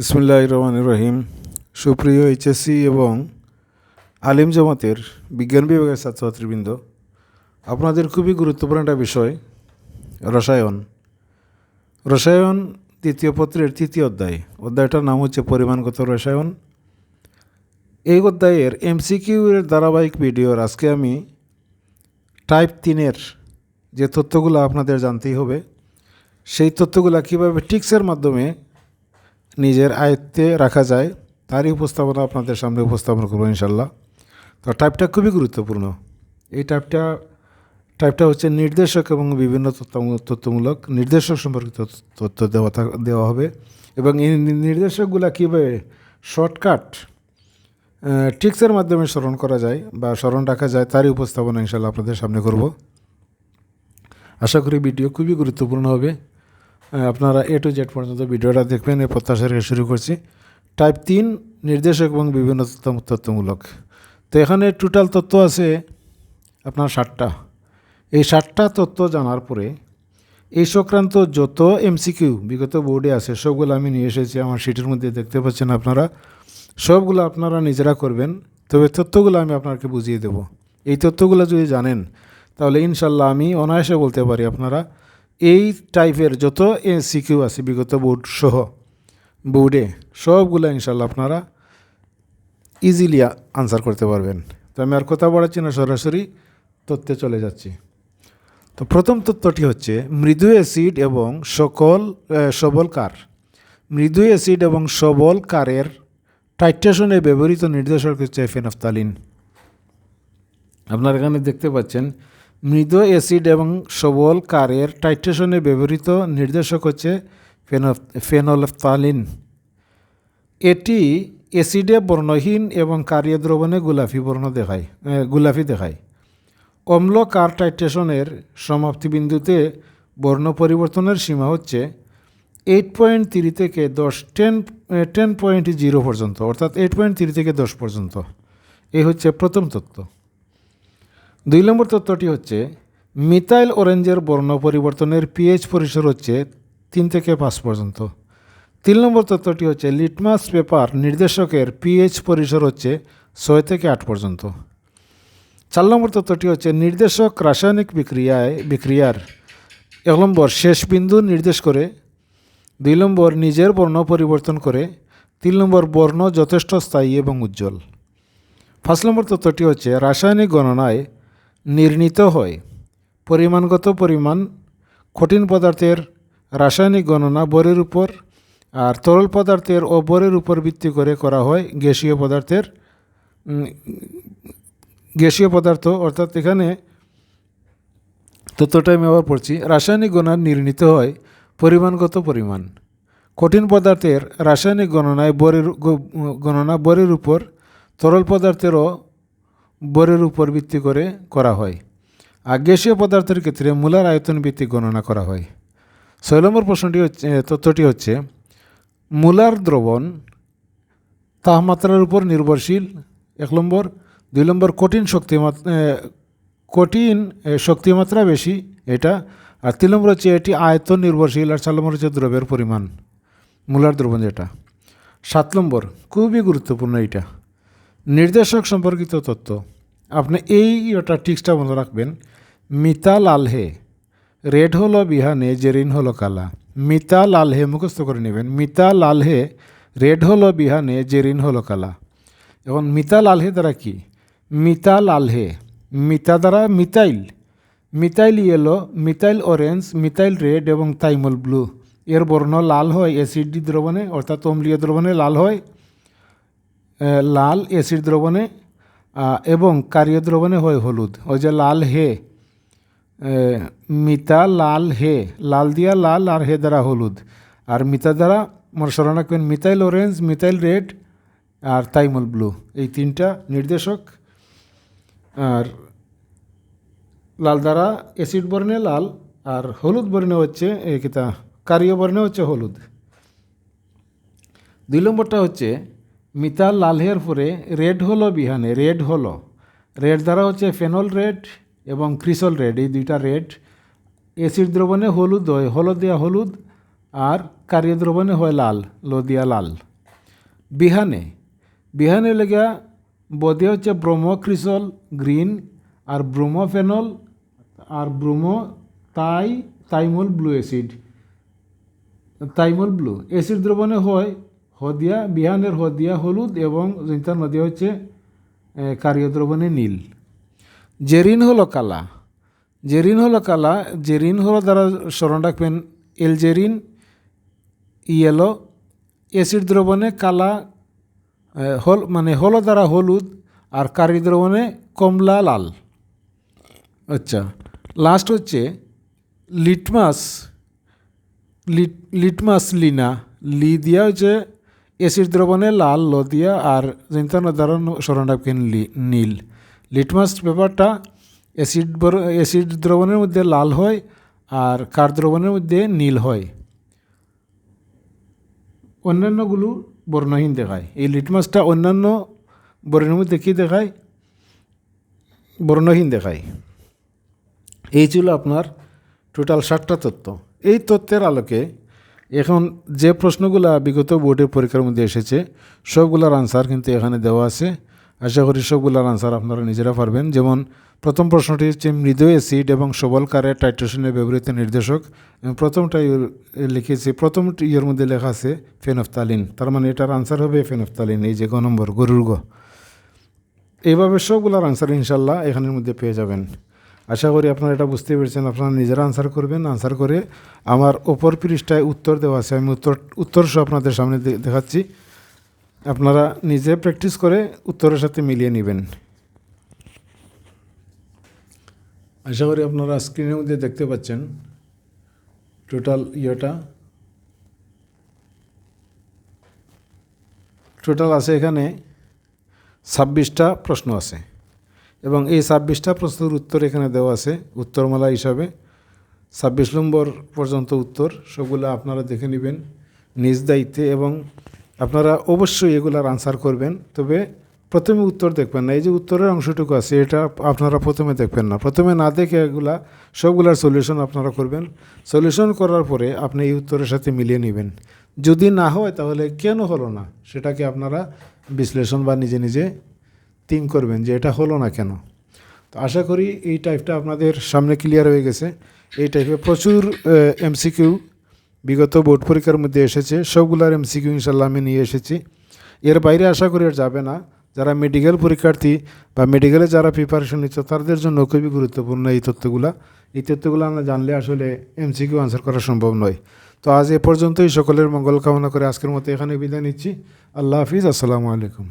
বিসমুল্লাহ রহমান রহিম। সুপ্রিয় এইচএসসি এবং আলিম জামাতের বিজ্ঞান বিভাগের ছাত্রছাত্রীবৃন্দ, আপনাদের খুবই গুরুত্বপূর্ণ একটা বিষয়, রসায়ন। রসায়ন তৃতীয় পত্রের তৃতীয় অধ্যায়। অধ্যায়টার নাম হচ্ছে পরিমাণগত রসায়ন। এই অধ্যায়ের এমসিকিউ এর ধারাবাহিক ভিডিওর আজকে আমি টাইপ তিনের যে তথ্যগুলো আপনাদের জানতেই হবে, সেই তথ্যগুলো কীভাবে টিক্সের মাধ্যমে নিজের আয়ত্তে রাখা যায়, তারই উপস্থাপনা আপনাদের সামনে উপস্থাপন করব ইনশাল্লাহ। তো টাইপটা খুবই গুরুত্বপূর্ণ। এই টাইপটা টাইপটা হচ্ছে নির্দেশক এবং বিভিন্ন তথ্যমূলক, নির্দেশক সম্পর্কিত তথ্য দেওয়া দেওয়া হবে। এবং এই নির্দেশকগুলো কীভাবে শর্টকাট টিক্সের মাধ্যমে স্মরণ করা যায় বা স্মরণ রাখা যায়, তারই উপস্থাপনা ইনশাল্লাহ আপনাদের সামনে করব। আশা করি ভিডিও খুবই গুরুত্বপূর্ণ হবে। আপনারা এ টু জেড পর্যন্ত ভিডিওটা দেখবেন, এই প্রত্যাশা শুরু করছি। টাইপ তিন, নির্দেশক এবং বিভিন্ন তথ্য- তথ্যমূলক। তো এখানে টোটাল তথ্য আছে আপনার ষাটটা এই ষাটটা তথ্য জানার পরে এই সংক্রান্ত যত এমসিকিউ বিগত বোর্ডে আছে, সবগুলো আমি নিয়ে এসেছি, আমার সিটের মধ্যে দেখতে পাচ্ছেন আপনারা। সবগুলো আপনারা নিজেরা করবেন, তবে তথ্যগুলো আমি আপনাকে বুঝিয়ে দেব। এই তথ্যগুলো যদি জানেন, তাহলে ইনশাল্লাহ আমি অনায়াসে বলতে পারি আপনারা এই টাইপের যত সিকিউ আছে, বিগত বোর্ড সহ বোর্ডে সবগুলো ইনশাল্লাহ আপনারা ইজিলি আনসার করতে পারবেন। তো আমি আর কথা বাড়াচ্ছি না, সরাসরি তথ্যে চলে যাচ্ছি। তো প্রথম তথ্যটি হচ্ছে, মৃদু অ্যাসিড এবং সকল সবল কার। মৃদু অ্যাসিড এবং সবল কারের টাইট্রেশনে ব্যবহৃত নির্দেশক হচ্ছে ফেনফতালিন আপনার এখানে দেখতে পাচ্ছেন মৃদু অ্যাসিড এবং সবল কারের টাইট্রেশনে ব্যবহৃত নির্দেশক হচ্ছে ফেনলফতালিন। এটি অ্যাসিডে বর্ণহীন এবং কার্য দ্রবণে গোলাপি বর্ণ দেখায় গোলাপি দেখায়। অম্ল কার টাইট্রেশনের সমাপ্তি বিন্দুতে বর্ণ পরিবর্তনের সীমা হচ্ছে এইট পয়েন্ট থ্রি থেকে দশ, টেন টেন পয়েন্ট জিরো পর্যন্ত, অর্থাৎ এইট পয়েন্ট থ্রি থেকে দশ পর্যন্ত। এই হচ্ছে প্রথম তথ্য দুই নম্বর তত্ত্বটি হচ্ছে, মিথাইল অরেঞ্জের বর্ণ পরিবর্তনের পিএইচ পরিসর হচ্ছে তিন থেকে পাঁচ পর্যন্ত। তিন নম্বর তত্ত্বটি হচ্ছে, লিটমাস পেপার নির্দেশকের পিএইচ পরিসর হচ্ছে ছয় থেকে আট পর্যন্ত। চার নম্বর তত্ত্বটি হচ্ছে, নির্দেশক রাসায়নিক বিক্রিয়ায়, বিক্রিয়ার এক নম্বর শেষ বিন্দু নির্দেশ করে, দুই নম্বর নিজের বর্ণ পরিবর্তন করে, তিন নম্বর বর্ণ যথেষ্ট স্থায়ী এবং উজ্জ্বল। পাঁচ নম্বর তত্ত্বটি হচ্ছে, রাসায়নিক গণনায় নির্ণীত হয়। পরিমাণগত পরিমাণ, কঠিন পদার্থের রাসায়নিক গণনা বরের উপর আর তরল পদার্থের ও বরের উপর ভিত্তি করে করা হয় গ্যাসীয় পদার্থের গ্যাসীয় পদার্থ। অর্থাৎ এখানে তথ্যটা আমি আবার পড়ছি, রাসায়নিক গণনা নির্ণীত হয় পরিমাণগত পরিমাণ। কঠিন পদার্থের রাসায়নিক গণনায় বরের গণনা বরের উপর, তরল পদার্থেরও বরের উপর ভিত্তি করে করা হয়। আর গ্যাসীয় পদার্থের ক্ষেত্রে মূলার আয়তন ভিত্তিক গণনা করা হয়। ছয় নম্বর প্রশ্নটি হচ্ছে তথ্যটি হচ্ছে, মূলার দ্রবণ তাপমাত্রার উপর নির্ভরশীল, এক নম্বর। দুই নম্বর, কঠিন শক্তিমাত্রা কঠিন শক্তিমাত্রা বেশি, এটা। আর তিন নম্বর হচ্ছে, এটি আয়তন নির্ভরশীল। আর চার নম্বর হচ্ছে দ্রব্যের পরিমাণ, মূলার দ্রবণ যেটা। সাত নম্বর, খুবই গুরুত্বপূর্ণ এইটা। নির্দেশক সম্পর্কিত তথ্য। আপনি এই ওটা টিক্সটা মনে রাখবেন। মিতা লাল হে। রেড হলো বিহানে, জেরিন হলো কালা। মিতা লাল হে মুখস্থ করে নেবেন। মিতা লাল হে, রেড হলো বিহানে, জেরিন হলো কালা। এখন মিতা লাল হে দ্বারা কি? মিতা লাল হে। মিতা দ্বারা methyl. Methyl yellow, methyl orange, methyl red এবং তাইমল ব্লু। এর বর্ণ লাল হয়, অ্যাসিড দ্রবণে, অর্থাৎ অম্লীয় দ্রবণে লাল হয়। লাল অ্যাসিড দ্রবণে এবং কার্য দ্রবণে হয় হলুদ। ওই যে লাল হে মিতা লাল হে, লাল দিয়া লাল আর হে দ্বারা হলুদ। আর মিতা দ্বারা মনে স্মরণ রাখবেন মিথাইল অরেঞ্জ মিথাইল রেড আর তাইমল ব্লু এই তিনটা নির্দেশক। আর লাল দ্বারা অ্যাসিড বর্ণে লাল আর হলুদ বর্ণে হচ্ছে কিতা কার্য বর্ণে হচ্ছে হলুদ। দুই নম্বরটা হচ্ছে মিতাল লাল হেয়ার পরে রেড হলো বিহানে, রেড হলো। রেড দ্বারা হচ্ছে ফেনল রেড এবং ক্রিসল রেড, এই দুইটা রেড। অ্যাসিড দ্রবণে হলুদ হয়, হলুদ দেওয়া হলুদ আর কার্য দ্রবণে হয় লাল লদিয়া লাল। বিহানে বিহানে লেগা বদে হচ্ছে ব্রোমোক্রিসল গ্রিন আর ব্রোমোফেনল আর ব্রোমো তাই, thymol blue acid thymol blue acid দ্রবণে হয় হদিয়া বিহানের হদিয়া হলুদ এবং যেটা নদী হচ্ছে এ, কারীয় দ্রবণে নীল। জেরিন হলো কালা। জেরিন হলো কালা। জেরিন হলো দ্বারা স্মরণ রাখবেন এলজেরিন ইয়েলো। অ্যাসিড দ্রবণে কালা হল মানে হলো দ্বারা হলুদ আর কারি দ্রবণে কমলা লাল। আচ্ছা লাস্ট হচ্ছে লিটমাস লিট লিটমাস লিনা। লি দিয়া হচ্ছে অ্যাসিড দ্রবণে লাল, লদিয়া আর জিন্তান রাখবেন লি, নীল। লিটমাস পেপারটা অ্যাসিড অ্যাসিড দ্রবণের মধ্যে লাল হয় আর কার দ্রবণের মধ্যে নীল হয়। অন্যান্যগুলো বর্ণহীন দেখায়। এই লিটমাসটা অন্যান্য বর্ণের মধ্যে কী দেখায়? বর্ণহীন দেখায়। এই ছিল আপনার টোটাল ষাটটা তথ্য এই তথ্যের আলোকে এখন যে প্রশ্নগুলা বিগত বোর্ডের পরীক্ষার মধ্যে এসেছে, সবগুলোর আনসার কিন্তু এখানে দেওয়া আছে। আশা করি সবগুলোর আনসার আপনারা নিজেরা পারবেন। যেমন, প্রথম প্রশ্নটি হচ্ছে, মৃদু অ্যাসিড এবং সবলকারের টাইট্রেশনের ব্যবহৃত নির্দেশক। প্রথমটা লিখেছি, প্রথম ইয়ের মধ্যে লেখা আছে, ফেনফতালিন। তার মানে এটার আনসার হবে ফেনফতালিন, এই যে গ নম্বর, গরুর গ। এইভাবে সবগুলোর আনসার ইনশাল্লাহ এখানের মধ্যে পেয়ে যাবেন। আশা করি আপনারা এটা বুঝতে পেরেছেন। আপনারা নিজেরা আনসার করবেন। আনসার করে আমার ওপর পৃষ্ঠায় উত্তর দেওয়া আছে। আমি উত্তর উত্তর সহ আপনাদের সামনে দেখাচ্ছি। আপনারা নিজে প্র্যাকটিস করে উত্তরের সাথে মিলিয়ে নেবেন। আশা করি আপনারা স্ক্রিনের মধ্যে দেখতে পাচ্ছেন। টোটাল ইয়েটা। টোটাল আছে এখানে ছাব্বিশটা প্রশ্ন আছে। এবং এই ছাব্বিশটা প্রশ্নের উত্তর এখানে দেওয়া আছে, উত্তরমালা হিসাবে। ছাব্বিশ নম্বর পর্যন্ত উত্তর, সবগুলো আপনারা দেখে নেবেন নিজ দায়িত্বে এবং আপনারা অবশ্যই এগুলার আনসার করবেন। তবে প্রথমে উত্তর দেখবেন না, এই যে উত্তরের অংশটুকু আছে, এটা আপনারা প্রথমে দেখবেন না। প্রথমে না দেখে এগুলা, সবগুলার সলিউশন আপনারা করবেন। সলিউশন করার পরে আপনি এই উত্তরের সাথে মিলিয়ে নেবেন। যদি না হয় তাহলে কেন হলো না, সেটাকে আপনারা বিশ্লেষণ বা নিজে নিজে থিঙ্ক করবেন যে এটা হলো না কেন? তো আশা করি এই টাইপটা আপনাদের সামনে ক্লিয়ার হয়ে গেছে। এই টাইপে প্রচুর এমসিকিউ বিগত বোর্ড পরীক্ষার মধ্যে এসেছে। সবগুলার এমসিকিউ ইনশাল্লাহ আমি নিয়ে এসেছি। এর বাইরে আশা করি আর যাবে না। যারা মেডিকেল পরীক্ষার্থী বা মেডিকেলে যারা প্রিপারেশন নিচ্ছে, তাদের জন্য খুবই গুরুত্বপূর্ণ এই তথ্যগুলা। এই তথ্যগুলো আমরা জানলে আসলে এমসিকিউ আনসার করা সম্ভব নয়। তো আজ এ পর্যন্তই। সকলের মঙ্গল কামনা করে আজকের মতো এখানে বিদায় নিচ্ছি। আল্লাহ হাফিজ। আসসালামু আলাইকুম।